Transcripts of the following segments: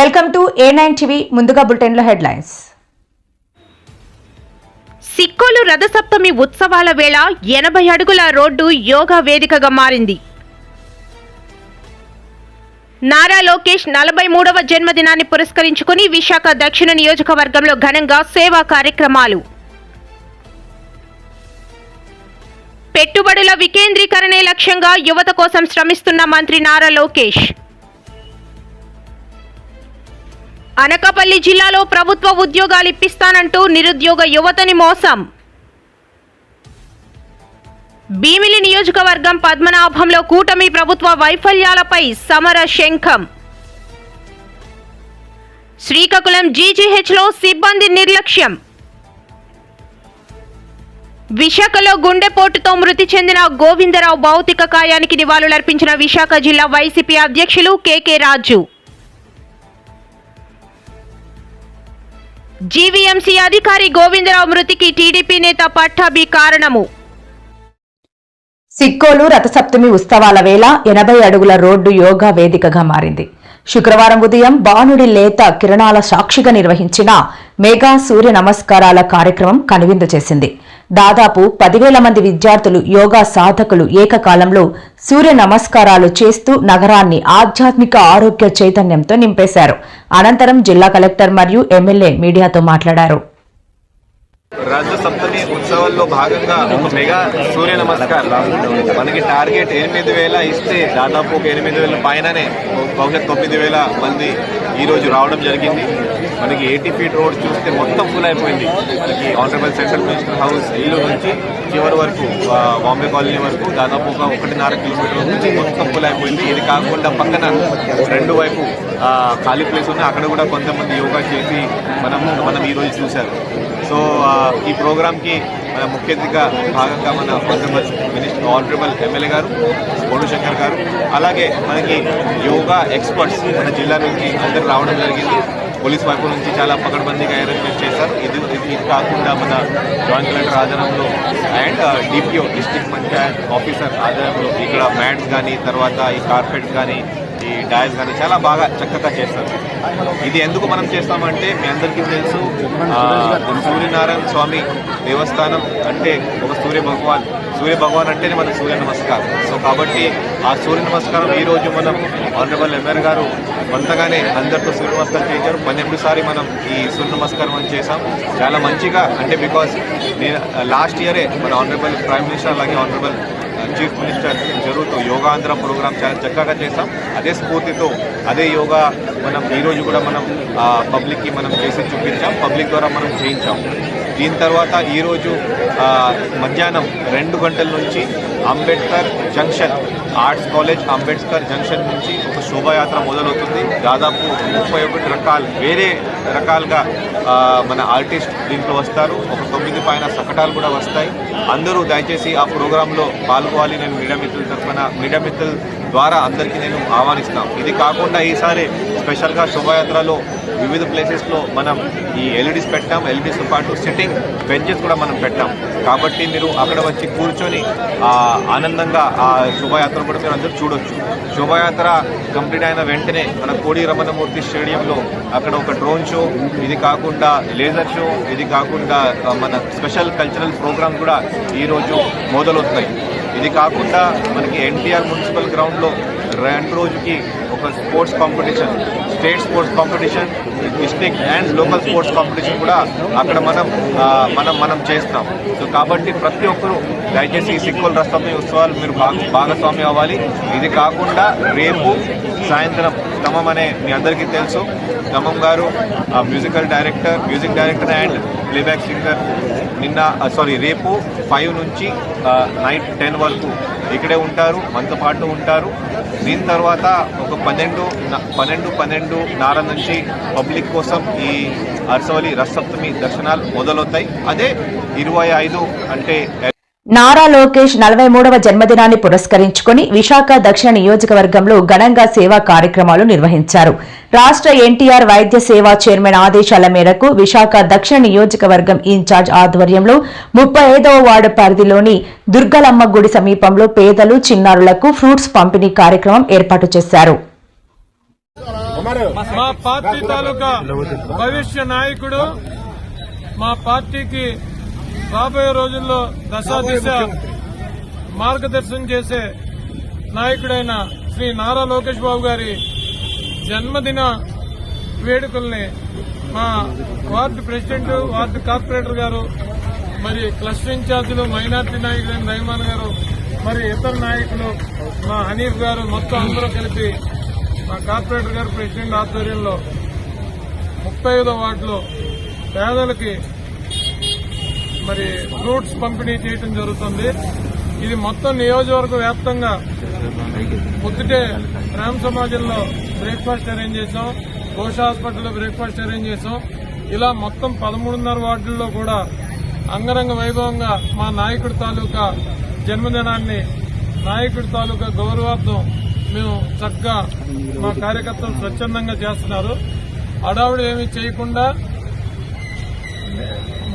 Welcome to A nine TV ముందుగా బులెటిన్లో headlines. Sikkolu Rathasaptami ఉత్సవాల వేళ ఎనభై అడుగుల రోడ్డు యోగా వేదికగా మారింది. నారా లోకేష్ నలభై మూడవ జన్మదినాన్ని పురస్కరించుకుని విశాఖ దక్షిణ నియోజకవర్గంలో ఘనంగా సేవా కార్యక్రమాలు. పెట్టుబడుల వికేంద్రీకరణే లక్ష్యంగా యువత కోసం శ్రమిస్తున్న మంత్రి నారా లోకేష్. అనకాపల్లి జిల్లాలో ప్రభుత్వ ఉద్యోగాలు ఇప్పిస్తానంటూ నిరుద్యోగ యువతని మోసం. భీమిలి నియోజకవర్గం పద్మనాభంలో కూటమి ప్రభుత్వ వైఫల్యాలపై సమర శంఖం. శ్రీకాకుళం జీజీహెచ్లో సిబ్బంది నిర్లక్ష్యం. విశాఖలో గుండెపోటుతో మృతి చెందిన గోవిందరావు భౌతిక కాయానికి నివాళులర్పించిన విశాఖ జిల్లా వైసీపీ అధ్యక్షులు కేకే రాజు. జీవీఎంసీ అధికారి గోవిందరావు మృతికి టీడీపీ నేత పట్టాభి కారణము. సిక్కోలు రథసప్తమి ఉత్సవాల వేళ ఎనభై అడుగుల రోడ్డు యోగా వేదికగా మారింది. శుక్రవారం ఉదయం బాణుడి లేత కిరణాల సాక్షిగా నిర్వహించిన మెగా సూర్య నమస్కారాల కార్యక్రమం కనువిందు చేసింది. దాదాపు పదివేల మంది విద్యార్థులు యోగా సాధకులు ఏకకాలంలో సూర్య నమస్కారాలు చేస్తూ నగరాన్ని ఆధ్యాత్మిక ఆరోగ్య చైతన్యంతో నింపేశారు. అనంతరం జిల్లా కలెక్టర్ మరియు ఎమ్మెల్యే మీడియాతో మాట్లాడారు. రథ ఉత్సవాల్లో భాగంగా ఒక మెగా సూర్య నమస్కార్. మనకి టార్గెట్ ఎనిమిది వేల ఇస్తే దాదాపు ఒక ఎనిమిది వేల పైననే బహుశా తొమ్మిది వేల మంది ఈ రోజు రావడం జరిగింది. మనకి ఎయిటీ ఫీట్ రోడ్ చూస్తే మొత్తం ఫుల్ అయిపోయింది. మనకి ఆనరబుల్ సెంట్రల్ మినిస్టర్ హౌస్ ఇల్లు నుంచి చివరి వరకు బాంబే కాలనీ వరకు దాదాపు ఒక ఒకటిన్నర కిలోమీటర్ నుంచి మొత్తం ఫుల్ అయిపోయింది. ఇది కాకుండా పక్కన రెండు వైపు ఖాళీ ప్లేస్ ఉంది అక్కడ కూడా కొంతమంది యోగా చేసి మనం మనం ఈ రోజు చూశారు. సో ఈ ప్రోగ్రామ్కి మన ముఖ్య అతిథిగా భాగంగా మన ఆనరబుల్ మినిస్టర్ ఆనరబుల్ ఎమ్మెల్యే గారు శంకర్ గారు అలాగే మనకి యోగా ఎక్స్పర్ట్స్ మన జిల్లా నుంచి అందరు రావడం జరిగింది. పోలీస్ వైపు నుంచి చాలా పకడ్బందీగా అరేంజ్మెంట్ చేశారు. ఇది ఇది కాకుండా మన joint collector ఆధారంలో and DPO district panchayat officer ఆధారంలో ఇక్కడ మ్యాట్స్ కానీ తర్వాత ఈ కార్పెట్స్ కానీ ఈ డయస్ కానీ చాలా బాగా చక్కగా చేస్తారు. ఇది ఎందుకు మనం చేస్తామంటే మీ అందరికీ తెలుసు సూర్యనారాయణ స్వామి దేవస్థానం అంటే ఒక సూర్య భగవాన్. సూర్య భగవాన్ అంటేనే మన సూర్య నమస్కారం. సో కాబట్టి ఆ సూర్య నమస్కారం ఈ రోజు మనం ఆనరబుల్ ఎంఆర్ గారు వంతగానే అందరితో సూర్య నమస్కారం చేశారు పన్నెండుసారి మనం ఈ సూర్య నమస్కారం అని చేసాం చాలా మంచిగా అంటే బికాస్ నేను లాస్ట్ ఇయరే మన ఆనరబుల్ ప్రైమ్ మినిస్టర్ అలాగే ఆనరబుల్ చీఫ్ మినిస్టర్ జరుగుతూ యోగాంధ్ర ప్రోగ్రామ్ చాలా చక్కగా చేస్తాం అదే స్ఫూర్తితో అదే యోగా మనం ఈరోజు కూడా మనం పబ్లిక్కి మనం చేసి చూపించాం. పబ్లిక్ ద్వారా మనం చేయించాం. దీని తర్వాత ఈరోజు మధ్యాహ్నం రెండు గంటల నుంచి Ambedkar junction. Arts college Ambedkar junction నుంచి ఒక శోభాయాత్ర మొదలవుతుంది. దాదాపు ముప్పై ఒకటి రకాలు వేరే రకాలుగా మన ఆర్టిస్ట్ దీంట్లో వస్తారు. ఒక తొమ్మిది పైన సకటాలు కూడా వస్తాయి. అందరూ దయచేసి ఆ ప్రోగ్రాంలో పాల్గొవాలి. నేను మీడియా మిత్రుల తరఫున మీడియా మిత్రుల ద్వారా అందరికీ నేను ఆహ్వానిస్తాం. ఇది కాకుండా ఈసారి స్పెషల్గా శోభాయాత్రలో వివిధ ప్లేసెస్లో మనం ఈ ఎల్ఈడీస్ పెట్టాం. ఎల్ఈడీస్తో పాటు సిట్టింగ్ బెంచెస్ కూడా మనం పెట్టాం. కాబట్టి మీరు అక్కడ వచ్చి కూర్చొని ఆనందంగా ఆ శోభాయాత్ర కూడా మీరు అందరూ చూడొచ్చు. శోభాయాత్ర కంప్లీట్ అయిన వెంటనే మన కోడి రమణమూర్తి స్టేడియంలో అక్కడ ఒక డ్రోన్ షో ఇది కాకుండా లేజర్ షో ఇది కాకుండా మన స్పెషల్ కల్చరల్ ప్రోగ్రామ్ కూడా ఈరోజు మొదలవుతున్నాయి. ఇది కాకుండా మనకి ఎన్టీఆర్ మున్సిపల్ గ్రౌండ్లో రెండు రోజుకి ఒక sports competition state sports competition district and local sports competition కూడా అక్కడ మనం మనం మనం చేస్తాం. సో కాబట్టి ప్రతి ఒక్కరూ దయచేసి ఈ సిక్కుల రస్తమి ఉత్సవాలు మీరు భాగ భాగస్వామి అవ్వాలి. ఇది కాకుండా రేపు సాయంత్రం తమం అనే మీ అందరికీ తెలుసు. తమం గారు musical director music director and playback singer నిన్న సారీ రేపు ఫైవ్ నుంచి నైట్ టెన్ వరకు ఇక్కడే ఉంటారు మనతో పాటు ఉంటారు. దీని తర్వాత ఒక పన్నెండు పన్నెండు పన్నెండు నార నుంచి పబ్లిక్ కోసం ఈ అరసవల్లి రసప్తమి దర్శనాలు మొదలవుతాయి. అదే ఇరవై ఐదు అంటే నారా లోకేష్ నలభై మూడవ జన్మదినాన్ని పురస్కరించుకుని విశాఖ దక్షిణ నియోజకవర్గంలో ఘనంగా సేవా కార్యక్రమాలు నిర్వహించారు. రాష్ట్ర ఎన్టీఆర్ వైద్య సేవా చైర్మన్ ఆదేశాల మేరకు విశాఖ దక్షిణ నియోజకవర్గం ఇన్ఛార్జ్ ఆధ్వర్యంలో ముప్పై ఐదవ వార్డు పరిధిలోని దుర్గలమ్మ గుడి సమీపంలో పేదలు చిన్నారులకు ఫ్రూట్స్ పంపిణీ కార్యక్రమం ఏర్పాటు చేశారు. మా పార్టీ తాలూకా భవిష్య నాయకుడు మా పార్టీకి రాబోయే రోజుల్లో దశా దిశ మార్గదర్శనం చేసే నాయకుడైన శ్రీ నారా లోకేష్ బాబు గారి జన్మదిన వేడుకల్ని మా వార్డు ప్రెసిడెంట్ వార్డు కార్పొరేటర్ గారు మరి క్లస్టర్ ఇన్ఛార్జీలు మైనార్టీ నాయకులైన రహమాన్ గారు మరి ఇతర నాయకులు మా హనీఫ్ గారు మొత్తం అందరూ కలిపి మా కార్పొరేటర్ గారు ప్రెసిడెంట్ ఆధ్వర్యంలో ముప్పై ఐదో వార్డులో పేదలకి మరి ఫ్రూట్స్ పంపిణీ చేయడం జరుగుతుంది. ఇది మొత్తం నియోజకవర్గ వ్యాప్తంగా పొద్దుటే రామ్ సమాజంలో బ్రేక్ఫాస్ట్ అరేంజ్ చేశాం. ఘోష హాస్పిటల్లో బ్రేక్ఫాస్ట్ అరేంజ్ చేశాం. ఇలా మొత్తం పదమూడున్నర వార్డుల్లో కూడా అంగరంగ వైభవంగా మా నాయకుడి తాలూకా జన్మదినాన్ని నాయకుడి తాలూకా గౌరవార్థం మేము చక్కగా మా కార్యకర్తలు స్వచ్ఛందంగా చేస్తున్నారు. అడావుడు ఏమీ చేయకుండా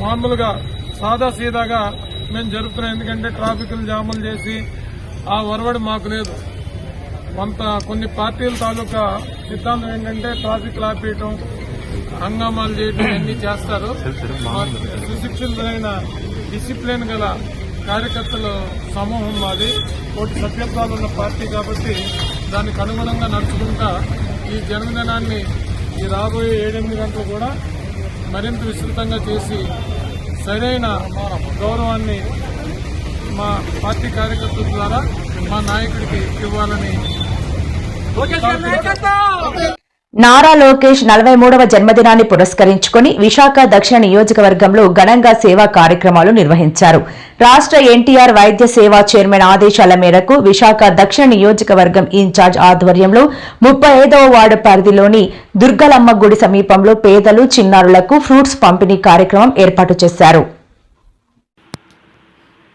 మామూలుగా సాదా సీదాగా మేము జరుపుతున్నాం. ఎందుకంటే ట్రాఫిక్లు జాములు చేసి ఆ ఒరవడి మాకు లేదు. కొంత కొన్ని పార్టీల తాలూకా సిద్ధాంతం ఏంటంటే ట్రాఫిక్ ఆపేయటం హంగామాలు చేయటం అన్ని చేస్తారు. మా సుశిక్షితులైన డిసిప్లిన్ గల కార్యకర్తల సమూహం మాది. కోటి సభ్యత్వాలు ఉన్న పార్టీ కాబట్టి దానికి అనుగుణంగా నడుచుకుంటా ఈ జన్మదినాన్ని ఈ రాబోయే ఏడెనిమిది గంటలు కూడా మరింత విస్తృతంగా చేసి సరైన గౌరవాన్ని మా పార్టీ కార్యకర్తల ద్వారా మా నాయకుడికి ఇవ్వాలని నారా లోకేష్ నలభై మూడవ జన్మదినాన్ని పురస్కరించుకుని విశాఖ దక్షిణ నియోజకవర్గంలో ఘనంగా సేవా కార్యక్రమాలు నిర్వహించారు. రాష్ట్ర ఎన్టీఆర్ వైద్య సేవా చైర్మన్ ఆదేశాల మేరకు విశాఖ దక్షిణ నియోజకవర్గం ఇన్ఛార్జ్ ఆధ్వర్యంలో ముప్పై ఐదవ వార్డు పరిధిలోని దుర్గలమ్మ గుడి సమీపంలో పేదలు చిన్నారులకు ఫ్రూట్స్ పంపిణీ కార్యక్రమం ఏర్పాటు చేశారు.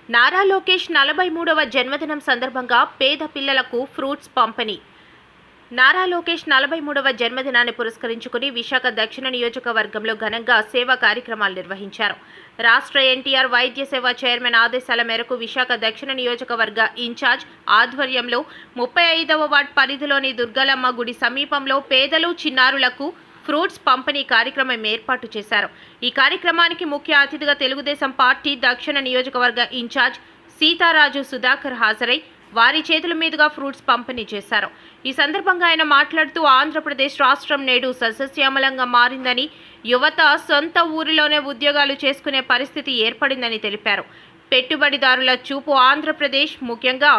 నారా లోకేష్ నలభై మూడవ జన్మదినం సందర్భంగా పేద పిల్లలకు ఫ్రూట్స్ పంపిణీ నారా లోకేష్ నలభై మూడవ జన్మదినాన్ని పురస్కరించుకుని విశాఖ దక్షిణ నియోజకవర్గంలో ఘనంగా సేవా కార్యక్రమాలు నిర్వహించారు. రాష్ట్ర ఎన్టీఆర్ వైద్య సేవ చైర్మన్ ఆదేశాల మేరకు విశాఖ దక్షిణ నియోజకవర్గ ఇన్ఛార్జ్ ఆధ్వర్యంలో ముప్పై ఐదవ వార్డ్ పరిధిలోని దుర్గలమ్మ గుడి సమీపంలో పేదలు చిన్నారులకు ఫ్రూట్స్ పంపిణీ కార్యక్రమం ఏర్పాటు చేశారు. ఈ కార్యక్రమానికి ముఖ్య అతిథిగా తెలుగుదేశం పార్టీ దక్షిణ నియోజకవర్గ ఇన్ఛార్జ్ సీతారాజు సుధాకర్ హాజరై వారి చేతుల మీదుగా ఫ్రూట్స్ పంపిణీ చేశారు. ఈ సందర్భంగా ఆయన మాట్లాడుతూ ఆంధ్రప్రదేశ్ రాష్ట్రం నేడు సస్యశ్యామలంగా మారిందని యువత సొంత ఊరిలోనే ఉద్యోగాలు చేసుకునే పరిస్థితి ఏర్పడిందని తెలిపారు. పెట్టుబడిదారుల చూపు ఆంధ్రప్రదేశ్ ముఖ్యంగా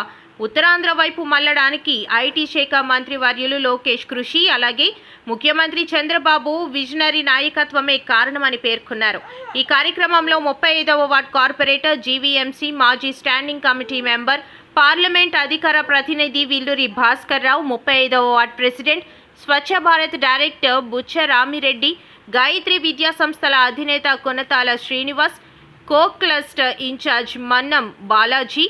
ఉత్తరాంధ్ర వైపు మళ్ళడానికి ఐటీ శాఖ మంత్రి వర్యులు లోకేష్ కృషి అలాగే ముఖ్యమంత్రి చంద్రబాబు విజనరీ నాయకత్వమే కారణమని పేర్కొన్నారు. ఈ కార్యక్రమంలో ముప్పై ఐదవ వార్డ్ కార్పొరేటర్ జీవీఎంసీ మాజీ స్టాండింగ్ కమిటీ మెంబర్ పార్లమెంట్ అధికార ప్రతినిధి విల్లూరి భాస్కర్ రావు ముప్పై ఐదవ ward president Swachh Bharat director Buchcha Ramireddy Gayatri Vidya సంస్థల అధినేత Konathala Srinivas co cluster incharge Mannam Balaji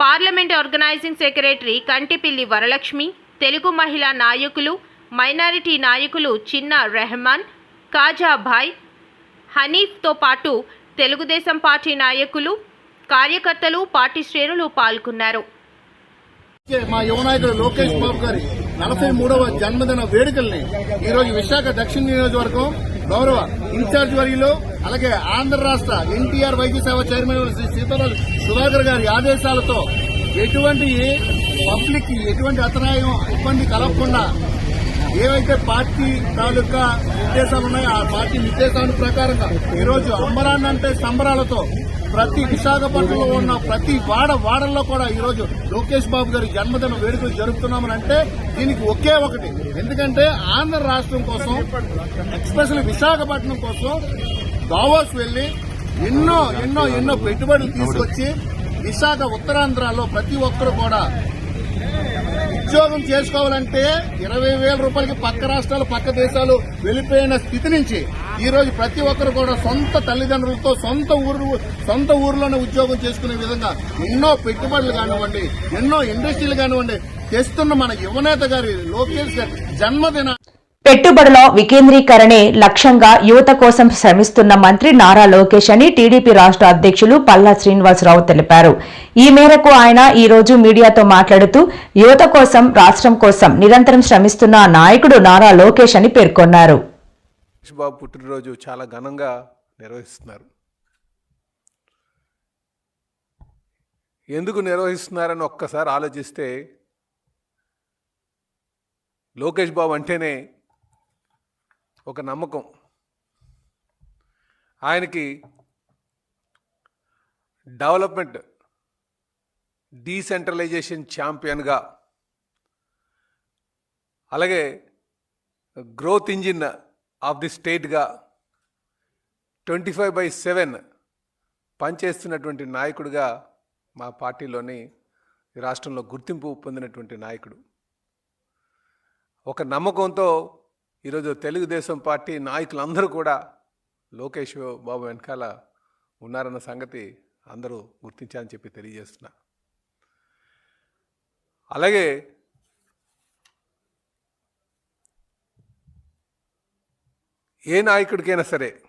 parliament organising secretary Kantipilli Varalakshmi Telugu Mahila నాయకులు మైనారిటీ నాయకులు చిన్న రెహమాన్ కాజాభాయ్ హనీఫ్తో పాటు తెలుగుదేశం పార్టీ నాయకులు కార్యకర్తలు పార్టీ శ్రేణులు పాల్గొన్నారు. మా యువ నాయకుడు లోకేష్ బాబు గారి నలభై మూడవ జన్మదిన వేడుకల్ని ఈరోజు విశాఖ దక్షిణ నియోజకవర్గం గౌరవ ఇన్ఛార్జ్ వర్యులు అలాగే ఆంధ్ర రాష్ట్ర ఎన్టీఆర్ వైద్య సేవ చైర్మన్ శ్రీ సీతారాజు సుధాకర్ గారి ఆదేశాలతో ఎటువంటి పబ్లిక్ ఎటువంటి అతనాయం ఇబ్బంది కలగకుండా ఏవైతే పార్టీ తాలూకా నిర్దేశాలు ఉన్నాయో ఆ పార్టీ నిర్దేశాల ప్రకారంగా ఈరోజు అంబరాన్నంటే సంబరాలతో ప్రతి విశాఖపట్నంలో ఉన్న ప్రతి వాడ వాడల్లో కూడా ఈరోజు లోకేష్ బాబు గారి జన్మదిన వేడుకలు జరుపుతున్నామని అంటే దీనికి ఒకే ఒకటి. ఎందుకంటే ఆంధ్ర రాష్ట్రం కోసం ఎక్స్పెషల్ విశాఖపట్నం కోసం దావోస్ వెళ్ళి ఎన్నో ఎన్నో ఎన్నో పెట్టుబడులు తీసుకొచ్చి విశాఖ ఉత్తరాంధ్రలో ప్రతి ఒక్కరు కూడా ఉద్యోగం చేసుకోవాలంటే ఇరవై వేల రూపాయలకి పక్క రాష్ట్రాలు పక్క దేశాలు వెళ్ళిపోయిన స్థితి నుంచి ఈ రోజు ప్రతి ఒక్కరు కూడా సొంత తల్లిదండ్రులతో సొంత ఊరు సొంత ఊర్లోనే ఉద్యోగం చేసుకునే విధంగా ఎన్నో పెట్టుబడులు కానివ్వండి ఎన్నో ఇండస్ట్రీలు కానివ్వండి తెస్తున్న మన యువనేత గారి లోకేష్ గారి జన్మదిన పెట్టుబడుల వికేంద్రీకరణే లక్ష్యంగా యువత కోసం శ్రమిస్తున్న మంత్రి నారా లోకేష్ అని టీడీపీ రాష్ట్ర అధ్యక్షులు పల్లా శ్రీనివాసరావు తెలిపారు. ఈ మేరకు ఆయన ఈ రోజు మీడియాతో మాట్లాడుతూ యువత కోసం రాష్ట్రం కోసం నిరంతరం శ్రమిస్తున్న నాయకుడు నారా లోకేష్ అని పేర్కొన్నారు. బాబు పుట్టినరోజు చాలా ఘనంగా నిర్వహిస్తున్నారు. ఎందుకు నిర్వహిస్తున్నారని ఒక్కసారి ఆలోచిస్తే లోకేష్ బాబు అంటేనే ఒక నమ్మకం. ఆయనకి డెవలప్మెంట్ డీసెంట్రలైజేషన్ ఛాంపియన్గా అలాగే గ్రోత్ ఇంజిన్ ఆఫ్ ది స్టేట్గా ట్వంటీ ఫైవ్ బై సెవెన్ పనిచేస్తున్నటువంటి నాయకుడిగా మా పార్టీలోని రాష్ట్రంలో గుర్తింపు పొందినటువంటి నాయకుడు. ఒక నమ్మకంతో ఈరోజు తెలుగుదేశం పార్టీ నాయకులందరూ కూడా లోకేష్ బాబు వెనకాల ఉన్నారన్న సంగతి అందరూ గుర్తించాలని చెప్పి తెలియజేస్తున్నా. అలాగే ఏ నాయకుడికైనా సరే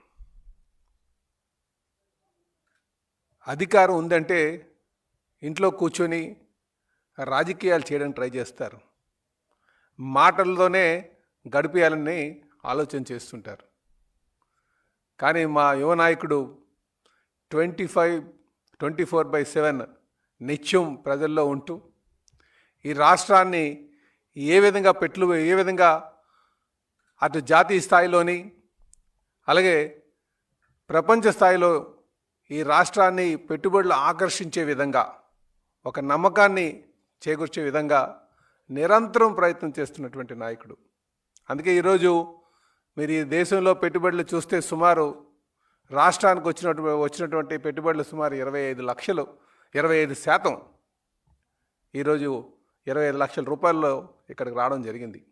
అధికారం ఉందంటే ఇంట్లో కూర్చొని రాజకీయాలు చేయడానికి ట్రై చేస్తారు. మాటలతోనే గడిపేయాలని ఆలోచన చేస్తుంటారు. కానీ మా యువ నాయకుడు twenty five twenty four by seven నిత్యం ప్రజల్లో ఉంటూ ఈ రాష్ట్రాన్ని ఏ విధంగా పెట్లు ఏ విధంగా అటు జాతీయ స్థాయిలోని అలాగే ప్రపంచ స్థాయిలో ఈ రాష్ట్రాన్ని పెట్టుబడులు ఆకర్షించే విధంగా ఒక నమ్మకాన్ని చేకూర్చే విధంగా నిరంతరం ప్రయత్నం చేస్తున్నటువంటి నాయకుడు. అందుకే ఈరోజు మీరు ఈ దేశంలో పెట్టుబడులు చూస్తే సుమారు రాష్ట్రానికి వచ్చినటువంటి వచ్చినటువంటి పెట్టుబడులు సుమారు ఇరవై ఐదు లక్షలు ఇరవై ఐదు శాతం ఈరోజు ఇరవై ఐదు లక్షల రూపాయల్లో ఇక్కడికి రావడం జరిగింది.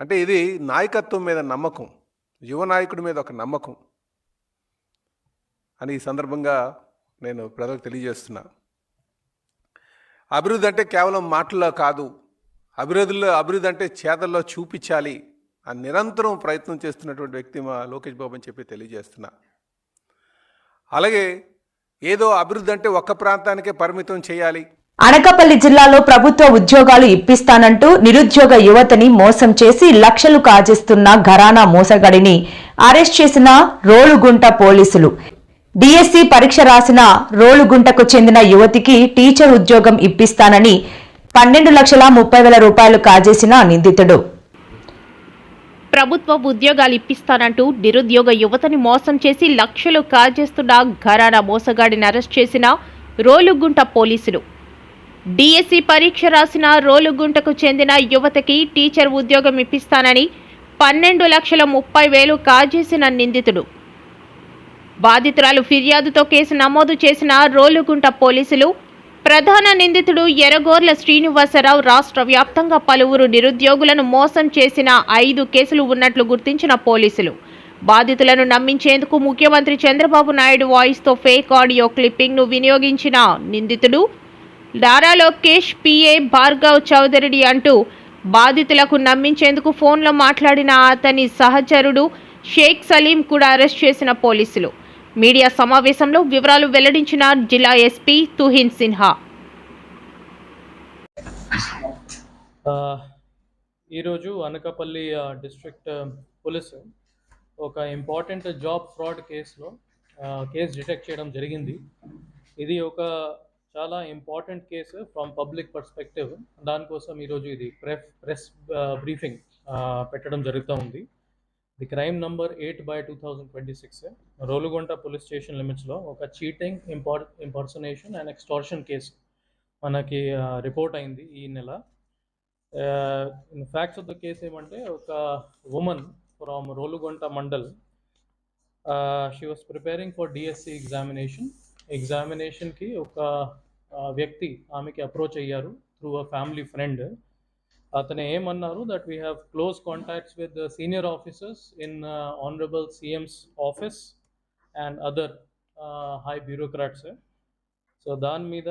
అంటే ఇది నాయకత్వం మీద నమ్మకం యువ నాయకుడి మీద ఒక నమ్మకం అని ఈ సందర్భంగా నేను ప్రజలకు తెలియజేస్తున్నా. అభివృద్ధి అంటే కేవలం మాటల్లో కాదు అభివృద్ధిలో అభివృద్ధి అంటే చేతల్లో చూపించాలి అని నిరంతరం ప్రయత్నం చేస్తున్నటువంటి వ్యక్తి మా లోకేష్ బాబు అని చెప్పి తెలియజేస్తున్నా. అలాగే ఏదో అభివృద్ధి అంటే ఒక్క ప్రాంతానికే పరిమితం చేయాలి. అనకాపల్లి జిల్లాలో ప్రభుత్వ ఉద్యోగాలు ఇప్పిస్తానంటూ నిరుద్యోగ యువతని మోసం చేసి లక్షలు కాజేస్తున్న ఘరానా మోసగడిని అరెస్ట్ చేసిన రోలుగుంట పోలీసులు. డిఎస్సి పరీక్ష రాసిన రోలుగుంటకు చెందిన యువతికి టీచర్ ఉద్యోగం ఇప్పిస్తానని పన్నెండు లక్షల ముప్పై వేల రూపాయలు కాజేసిన నిందితుడు. ప్రభుత్వ ఉద్యోగాలు ఇప్పిస్తానంటూ నిరుద్యోగ యువతని మోసం చేసి లక్షలు కాజేస్తున్న ఘరానా మోసగాడిని అరెస్ట్ చేసిన రోలుగుంట పోలీసులు. డిఎస్సి పరీక్ష రాసిన రోలుగుంటకు చెందిన యువతకి టీచర్ ఉద్యోగం ఇప్పిస్తానని పన్నెండు లక్షల ముప్పై వేలు కాజేసిన నిందితుడు. బాధితురాలు ఫిర్యాదుతో కేసు నమోదు చేసిన రోలుగుంట పోలీసులు ప్రధాన నిందితుడు ఎరగోర్ల శ్రీనివాసరావు రాష్ట్ర వ్యాప్తంగా పలువురు నిరుద్యోగులను మోసం చేసిన ఐదు కేసులు ఉన్నట్లు గుర్తించిన పోలీసులు. బాధితులను నమ్మించేందుకు ముఖ్యమంత్రి చంద్రబాబు నాయుడు వాయిస్తో ఫేక్ ఆడియో క్లిప్పింగ్ను వినియోగించిన నిందితుడు. డారా లోకేష్ పిఏ భార్గవ్ చౌదరిడి అంటూ బాధితులకు నమ్మించేందుకు ఫోన్లో మాట్లాడిన అతని సహచరుడు షేక్ సలీం కూడా అరెస్ట్ చేసిన పోలీసులు. మీడియా సమావేశంలో వివరాలు వెల్లడించిన జిల్లా ఎస్పీ తుహిన్ సిన్హా. ఈరోజు అనకాపల్లి డిస్ట్రిక్ట్ పోలీసు ఒక ఇంపార్టెంట్ జాబ్ ఫ్రాడ్ కేసులో కేసు డిటెక్ట్ చేయడం జరిగింది. ఇది ఒక చాలా important case from public perspective. దానికోసం ఈరోజు ఇది ప్రెస్ ప్రెస్ బ్రీఫింగ్ పెట్టడం జరుగుతూ ఉంది. The crime number eight by two thousand twenty six Rolugunta police station లిమిట్స్లో ఒక cheating imper impersonation and extortion case మనకి రిపోర్ట్ అయింది ఈ నెల. In facts of the case ఏమంటే ఒక women from Rolugunta mandal she was preparing for DSC examination ఎగ్జామినేషన్కి ఒక వ్యక్తి ఆమెకి అప్రోచ్ అయ్యారు త్రూ అ ఫ్యామిలీ ఫ్రెండ్ అతను ఏమన్నారు that we have close contacts with senior officers in honourable CMs office and other high bureaucrats so దాని మీద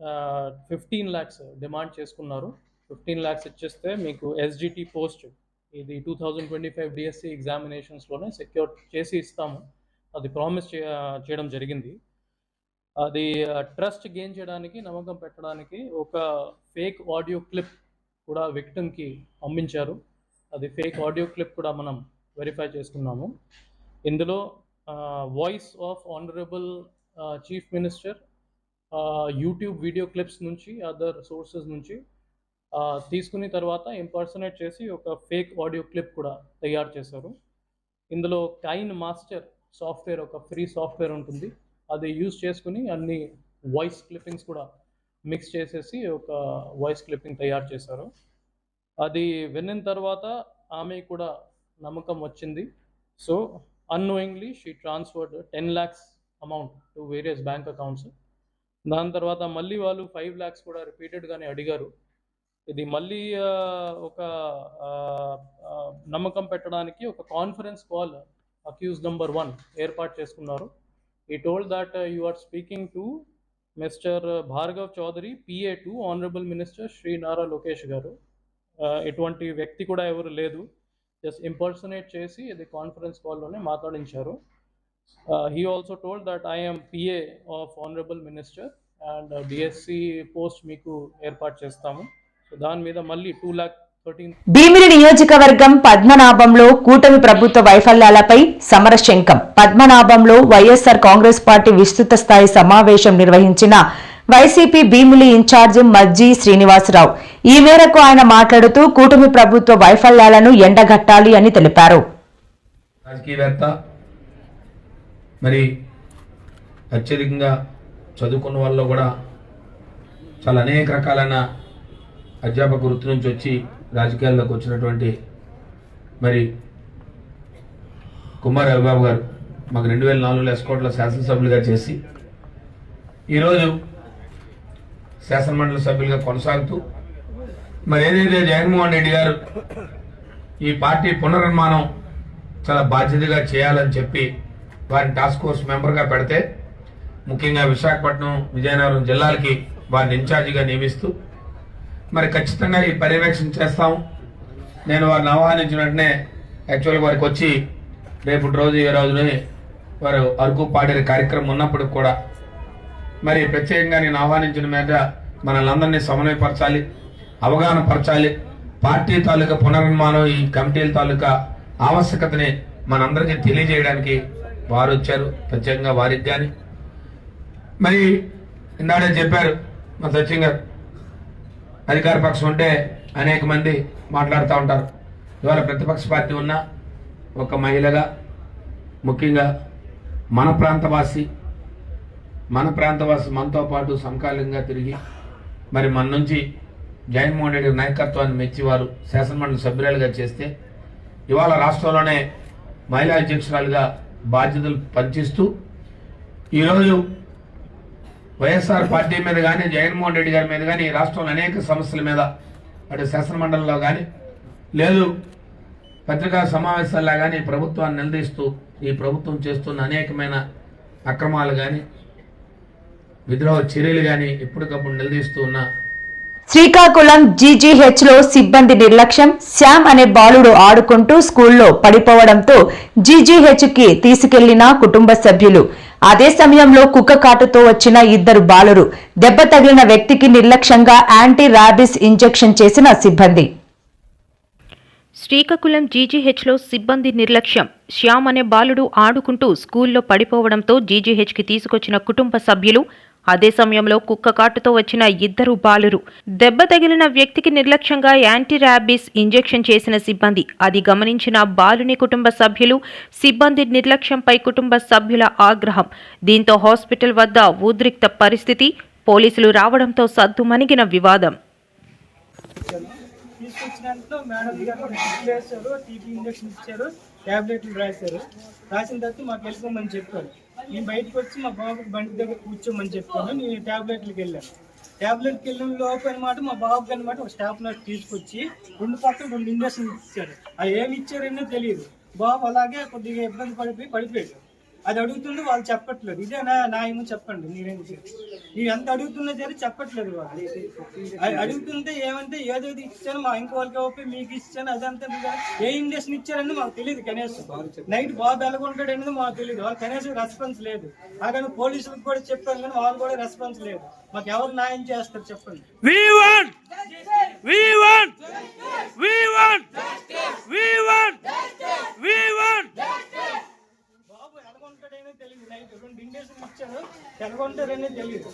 uh, fifteen lakhs demand చేసుకున్నారు. Fifteen lakhs ఇచ్చేస్తే మీకు ఎస్జిటి పోస్ట్ ఇది two thousand twenty five DSC ఎగ్జామినేషన్స్లోనే secure చేసి ఇస్తాము. అది ప్రామిస్ uh, చేయడం జరిగింది. అది uh, ట్రస్ట్ గెయిన్ చేయడానికి నమ్మకం పెట్టడానికి ఒక ఫేక్ ఆడియో క్లిప్ కూడా విక్టిమ్కి పంపించారు. అది ఫేక్ ఆడియో క్లిప్ కూడా మనం వెరిఫై చేసుకున్నాము. ఇందులో voice of honourable chief minister YouTube video clips నుంచి అదర్ సోర్సెస్ నుంచి తీసుకుని తర్వాత ఇంపర్సనేట్ చేసి ఒక ఫేక్ ఆడియో క్లిప్ కూడా తయారు చేశారు. ఇందులో కైన్ మాస్టర్ సాఫ్ట్వేర్ ఒక ఫ్రీ సాఫ్ట్వేర్ ఉంటుంది. అది యూజ్ చేసుకుని అన్ని వాయిస్ క్లిప్పింగ్స్ కూడా మిక్స్ చేసేసి ఒక వాయిస్ క్లిప్పింగ్ తయారు చేశారు. అది విన్న తర్వాత ఆమె కూడా నమ్మకం వచ్చింది. So annoyingly she transferred ten lakhs amount to various bank accounts దాని తర్వాత మళ్ళీ వాళ్ళు ఫైవ్ ల్యాక్స్ కూడా రిపీటెడ్గానే అడిగారు. ఇది మళ్ళీ ఒక నమ్మకం పెట్టడానికి ఒక conference call accused number one ఏర్పాటు చేసుకున్నారు. ఈ told that you are speaking to mister Bhargav Chowdary PA to honourable minister Shri Nara Lokesh garu. ఎటువంటి వ్యక్తి కూడా ఎవరు లేదు. జస్ట్ ఇంపర్సనేట్ చేసి ఇది కాన్ఫరెన్స్ కాల్లోనే మాట్లాడించారు. He also told that I'm PA of honourable minister and DSC post మీకు ఏర్పాటు చేస్తాము. సో దాని మీద మళ్ళీ టూ ల్యాక్ భీమిలి నియోజకవర్గం పద్మనాభంలో కూటమి ప్రభుత్వ వైఫల్యాలపై సమరశంకం పద్మనాభంలో వైఎస్ఆర్ కాంగ్రెస్ పార్టీ విస్తృత స్థాయి సమావేశం నిర్వహించిన వైసీపీ భీమిలి ఇన్ఛార్జ్ మజ్జి శ్రీనివాసరావు. ఈ మేరకు ఆయన మాట్లాడుతూ కూటమి ప్రభుత్వ వైఫల్యాలను ఎండగట్టాలి అని తెలిపారు. మరి అత్యధికంగా చదువుకున్న వాళ్ళు కూడా చాలా అనేక రకాలైన అధ్యాపక వృత్తి నుంచి వచ్చి రాజకీయాల్లోకి వచ్చినటువంటి మరి కుమార్ రవిబాబు గారు మాకు రెండు వేల నాలుగులో ఎస్కోట్లో శాసనసభ్యులుగా చేసి ఈరోజు శాసనమండలి సభ్యులుగా కొనసాగుతూ మరి ఏదైతే జగన్మోహన్ రెడ్డి గారు ఈ పార్టీ పునర్నిర్మాణం చాలా బాధ్యతగా చేయాలని చెప్పి వారిని టాస్క్ ఫోర్స్ మెంబర్గా పెడితే ముఖ్యంగా విశాఖపట్నం విజయనగరం జిల్లాలకి వారిని ఇన్ఛార్జిగా నియమిస్తూ మరి ఖచ్చితంగా ఈ పర్యవేక్షణ చేస్తాం. నేను వారిని ఆహ్వానించిన వెంటనే యాక్చువల్గా వారికి వచ్చి రేపు రోజు ఈ రోజుని వారు అరకు పాడేరు కార్యక్రమం ఉన్నప్పటికి కూడా మరి ప్రత్యేకంగా నేను ఆహ్వానించిన మీద మనల్ని సమన్వయపరచాలి అవగాహన పరచాలి. పార్టీ తాలూకా పునర్నిర్మాణం ఈ కమిటీల తాలూకా ఆవశ్యకతని మనందరికీ తెలియజేయడానికి వారు వచ్చారు. ప్రత్యేకంగా వారికి కానీ మరి ఇందాడే చెప్పారు మా సచిన్ గారు అధికార పక్షం ఉంటే అనేక మంది మాట్లాడుతూ ఉంటారు. ఇవాళ ప్రతిపక్ష పార్టీ ఉన్న ఒక మహిళగా ముఖ్యంగా మన ప్రాంతవాసి మన ప్రాంతవాసి మనతో పాటు సమకాలీనంగా తిరిగి మరి మన నుంచి జగన్మోహన్ రెడ్డి నాయకత్వాన్ని మెచ్చి వారు శాసనమండలి సభ్యురాలుగా చేస్తే ఇవాళ రాష్ట్రంలోనే మహిళా అధ్యక్షురాలుగా బాధ్యతలు పనిచేస్తూ ఈరోజు వైఎస్ఆర్ పార్టీ మీద కానీ జగన్మోహన్ రెడ్డి గారి మీద కానీ ఈ రాష్ట్రంలో అనేక సమస్యల మీద అటు శాసనమండలిలో కానీ లేదు పత్రికా సమావేశాల్లో కానీ ప్రభుత్వాన్ని నిలదీస్తూ ఈ ప్రభుత్వం చేస్తున్న అనేకమైన అక్రమాలు కానీ విద్రోహ చర్యలు కానీ ఎప్పటికప్పుడు నిలదీస్తూ ఉన్న శ్రీకాకుళం జీజీహెచ్లో సిబ్బంది నిర్లక్ష్యం. శ్యామ్ అనే బాలుడు ఆడుకుంటూ స్కూల్లో పడిపోవడంతో జీజీహెచ్కి తీసుకెళ్ళిన కుటుంబ సభ్యులు. అదే సమయంలో కుక్క కాటుతో వచ్చిన ఇద్దరు బాలురు. దెబ్బ తగిలిన వ్యక్తికి నిర్లక్ష్యంగా యాంటీ ర్యాబిస్ ఇంజెక్షన్ చేసిన సిబ్బంది. శ్రీకాకుళం జీజీహెచ్లో సిబ్బంది నిర్లక్ష్యం. శ్యామ్ అనే బాలుడు ఆడుకుంటూ స్కూల్లో పడిపోవడంతో జీజీహెచ్కి తీసుకొచ్చిన కుటుంబ సభ్యులు అదే సమయంలో కుక్క కాటుతో వచ్చిన ఇద్దరు బాలురు. దెబ్బ తగిలిన వ్యక్తికి నిర్లక్ష్యంగా యాంటీ ర్యాబిస్ ఇంజెక్షన్ చేసిన సిబ్బంది. అది గమనించిన బాలుని కుటుంబ సభ్యులు సిబ్బంది నిర్లక్ష్యంపై కుటుంబ సభ్యుల ఆగ్రహం. దీంతో హాస్పిటల్ వద్ద ఉద్రిక్త పరిస్థితి పోలీసులు రావడంతో సద్దుమణిగిన వివాదం. మేడం గారు వేశారు ఇంజక్షన్ ఇచ్చారు ట్యాబ్లెట్లు రాశారు. రాసిన తర్వాత మాకు వెళ్ళిపోమని చెప్పారు. నేను బయటకు వచ్చి మా బాబుకి బండి దగ్గర కూర్చోమని చెప్పాను. నేను ట్యాబ్లెట్లకు వెళ్ళాను. ట్యాబ్లెట్కి వెళ్ళిన లోపు అనమాట మా బాబుకి అనమాట ఒక స్టాఫ్ నర్స్ తీసుకొచ్చి రెండు పక్కన రెండు ఇంజక్షన్ ఇచ్చారు. అది ఏమి ఇచ్చారనే తెలియదు. బాబు అలాగే కొద్దిగా ఇబ్బంది పడిపోయి పడిపోయాడు. అది అడుగుతుండే వాళ్ళు చెప్పట్లేదు. ఇదే నా న్యాయము చెప్పండి మీరేం ఈ ఎంత అడుగుతున్నా సరే చెప్పట్లేదు వాళ్ళు. అడుగుతుంటే ఏమంటే ఏదేది ఇచ్చాను మా ఇంకో వాళ్ళకి ఒప్పి మీకు ఇచ్చాను అదంతా ఏ ఇండక్షన్ ఇచ్చారని మాకు తెలియదు కనీసం. నైట్ బాబు ఎలాగొంటాడు అనేది మాకు తెలియదు వాళ్ళు కనీసం రెస్పాన్స్ లేదు. అలాగే పోలీసులకు కూడా చెప్పాను కానీ వాళ్ళు కూడా రెస్పాన్స్ లేదు. మాకు ఎవరు న్యాయం చేస్తారు చెప్పండి. We want! We want! We want! We want! తెలియదు నైట్ రెండు ఇండక్షన్ ఇచ్చారు ఎలాగుంటారనే తెలియదు.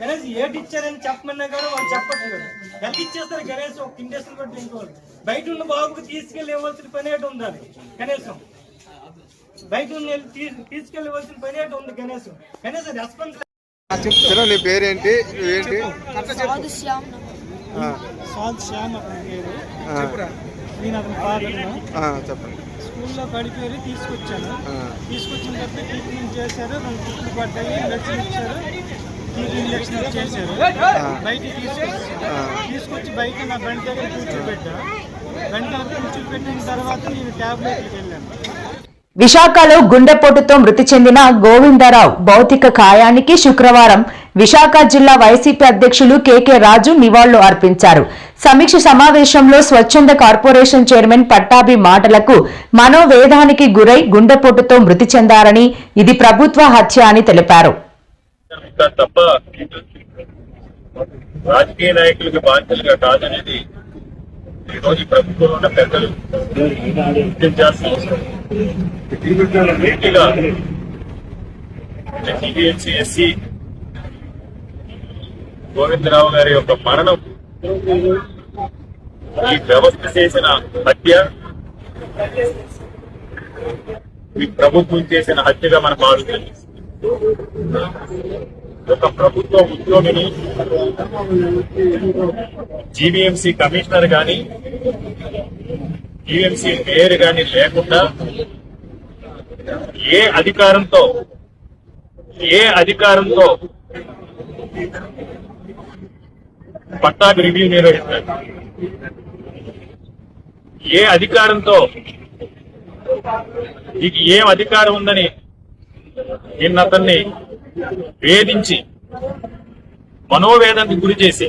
కనీసం ఏటి ఇచ్చారని చెప్పమన్నా కూడా వాళ్ళు చెప్పట్లేదు. ఎంత ఇచ్చేస్తారు కనీసం ఒక ఇండక్షన్ కూడా బయట ఉన్న బాబుకి తీసుకెళ్ళి ఇవ్వాల్సిన పని ఏంటి ఉండాలి కనీసం బయట ఉన్న తీసుకెళ్ళవలసిన పని ఏంటి ఉంది కనీసం కనీసం రెస్పాన్స్ నీ పేరేంటి? ఏంటి సాల్ట్ శ్యామ్ పేరు. నేను అతని ఫాదర్ చెప్పండి. స్కూల్లో పడిపోయి తీసుకొచ్చాను తీసుకొచ్చిన తర్వాత ట్రీట్మెంట్ చేశారు. రెండు కుట్లు పడ్డాయి ఇంజక్షన్ ఇచ్చారు. టీటీ ఇంజక్షన్ చేశారు. బయటికి తీసుకొచ్చి తీసుకొచ్చి బయట నా బండి దగ్గర కూర్చోబెట్టా. బండి దగ్గర కూర్చోబెట్టిన తర్వాత నేను ట్యాబ్లెట్కి వెళ్ళాను. విశాఖలో గుండెపోటుతో మృతి చెందిన గోవిందరావు భౌతిక కాయానికి శుక్రవారం విశాఖ జిల్లా వైసీపీ అధ్యక్షులు కేకే రాజు నివాళులు అర్పించారు. సమీక్ష సమావేశంలో స్వచ్ఛంద కార్పొరేషన్ చైర్మన్ పట్టాభి మాటలకు మనోవేదానికి గురై గుండెపోటుతో మృతి చెందారని ఇది ప్రభుత్వ హత్య అని తెలిపారు. రాజకీయ నాయకులకు బాధ్యతలుగా కాదనేది ఈరోజు ప్రభుత్వంలో ఉన్న పెద్దలు గుర్తించాల్సిన అవసరం. ఎస్సీ గోవిందరావు గారి యొక్క మరణం ఈ వ్యవస్థ చేసిన హత్య ఈ ప్రభుత్వం చేసిన హత్యగా మనం భావిస్తుంది ఒక ప్రభుత్వ ఉద్యోగిని జీవీఎంసీ కమిషనర్ గాని జీవీఎంసీ మేయర్ గాని లేకుండా ఏ అధికారంతో ఏ అధికారంతో పట్టాభి రివ్యూ నిర్వహిస్తారు ఏ అధికారంతో నీకు ఏం అధికారం ఉందని నిన్న అతన్ని వేధించి మనోవేదనకి గురి చేసి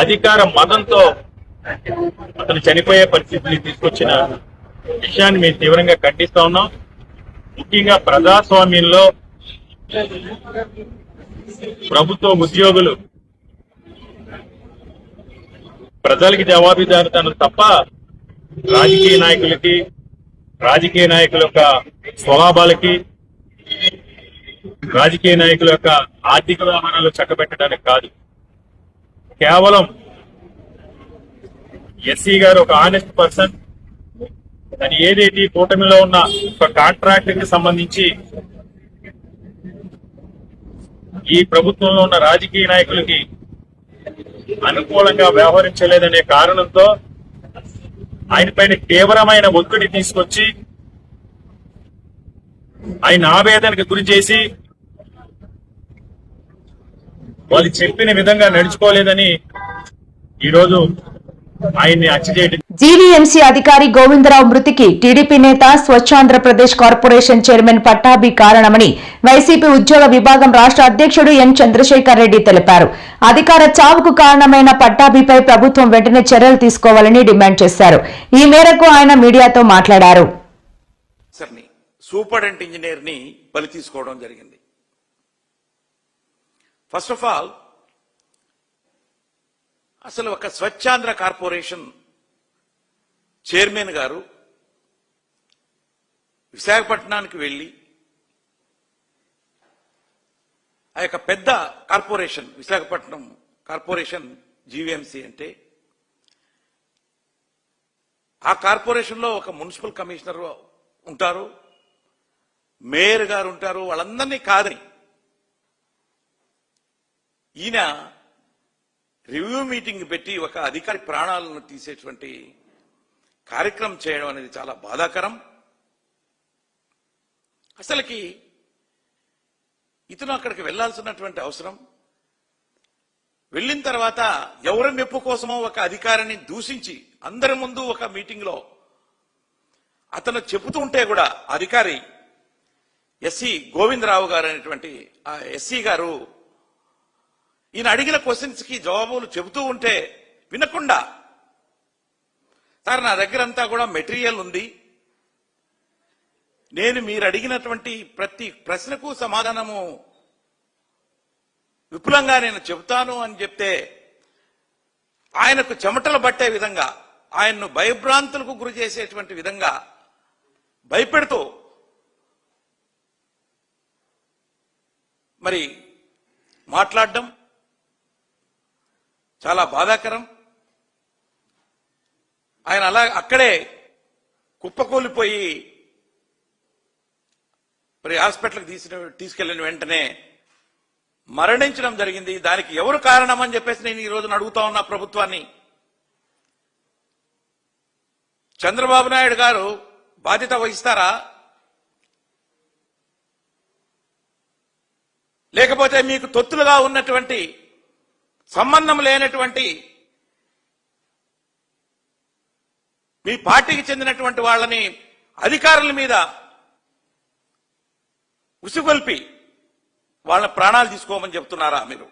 అధికార మతంతో అతను చనిపోయే పరిస్థితిని తీసుకొచ్చిన విషయాన్ని మేము తీవ్రంగా ఖండిస్తా ఉన్నాం. ముఖ్యంగా ప్రజాస్వామ్యంలో ప్రభుత్వ ఉద్యోగులు ప్రజలకి జవాబుదారుతాను తప్ప రాజకీయ నాయకులకి రాజకీయ నాయకుల యొక్క స్వలాభాలకి రాజకీయ నాయకుల యొక్క ఆర్థిక వ్యవహారాలు చక్కబెట్టడానికి కాదు. కేవలం ఎస్సీ గారు ఒక ఆనెస్ట్ పర్సన్ తను ఏదైతే కూటమిలో ఉన్న ఒక కాంట్రాక్ట్కి సంబంధించి ఈ ప్రభుత్వంలో ఉన్న రాజకీయ నాయకులకి అనుకూలంగా వ్యవహరించలేదనే కారణంతో ఆయన పైన తీవ్రమైన ఒత్తిడి తీసుకొచ్చి ఆయన ఆవేదనకు గురి చేసి వాళ్ళు చెప్పిన విధంగా నడుచుకోలేదని ఈరోజు ఆయన్ని హత్య చేయడం జీవీఎంసీ అధికారి గోవిందరావు మృతికి టీడీపీ నేత స్వచ్ఛాంధ్రప్రదేశ్ కార్పొరేషన్ చైర్మన్ పట్టాభి కారణమని వైసీపీ ఉద్యోగ విభాగం రాష్ట్ర అధ్యక్షుడు ఎన్ చంద్రశేఖర్ రెడ్డి తెలిపారు. అధికార చావుకు కారణమైన పట్టాభిపై ప్రభుత్వం వెంటనే చర్యలు తీసుకోవాలని డిమాండ్ చేశారు. ఈ మేరకు ఆయన మీడియాతో మాట్లాడారు. ఆఫీసర్ని సూపరింటెండెంట్ ఇంజనీర్ని బలి తీసుకోవడం జరిగింది. ఫస్ట్ ఆఫ్ ఆల్ అసలు ఒక స్వచ్ఛాంధ్ర కార్పొరేషన్ చైర్మన్ గారు విశాఖపట్నానికి వెళ్ళి ఆ యొక్క పెద్ద కార్పొరేషన్ విశాఖపట్నం కార్పొరేషన్ జీవీఎంసీ అంటే ఆ కార్పొరేషన్లో ఒక మున్సిపల్ కమిషనర్ ఉంటారు మేయర్ గారు ఉంటారు వాళ్ళందరినీ కాదని ఈయన రివ్యూ మీటింగ్ పెట్టి ఒక అధికారి ప్రాణాలను తీసేటువంటి కార్యక్రమం చేయడం అనేది చాలా బాధాకరం. అసలుకి ఇతను అక్కడికి వెళ్ళాల్సినటువంటి అవసరం. వెళ్ళిన తర్వాత ఎవరి మెప్పు కోసమో ఒక అధికారిని దూషించి అందరి ముందు ఒక మీటింగ్లో అతను చెబుతూ ఉంటే కూడా అధికారి ఎస్సి గోవిందరావు గారు అనేటువంటి ఆ ఎస్సీ గారు ఈయన అడిగిన క్వశ్చన్స్కి జవాబులు చెబుతూ ఉంటే వినకుండా. సార్ నా దగ్గర అంతా కూడా మెటీరియల్ ఉంది. నేను మీరు అడిగినటువంటి ప్రతి ప్రశ్నకు సమాధానము విపులంగా నేను చెబుతాను అని చెప్తే ఆయనకు చెమటలు పట్టే విధంగా ఆయన్ను భయభ్రాంతులకు గురి చేసేటువంటి విధంగా భయపెడుతూ మరి మాట్లాడడం చాలా బాధాకరం. ఆయన అలా అక్కడే కుప్పకూలిపోయి మరి హాస్పిటల్కి తీసిన తీసుకెళ్ళిన వెంటనే మరణించడం జరిగింది. దానికి ఎవరు కారణం అని చెప్పేసి నేను ఈ రోజున అడుగుతా ఉన్నా ప్రభుత్వాన్ని. చంద్రబాబు నాయుడు గారు బాధ్యత వహిస్తారా? లేకపోతే మీకు తొత్తులుగా ఉన్నటువంటి సంబంధం లేనటువంటి మీ పార్టీకి చెందినటువంటి వాళ్ళని అధికారుల మీద ఉసిగొల్పి వాళ్ళ ప్రాణాలు తీసుకోమని చెప్తున్నారా మీరు?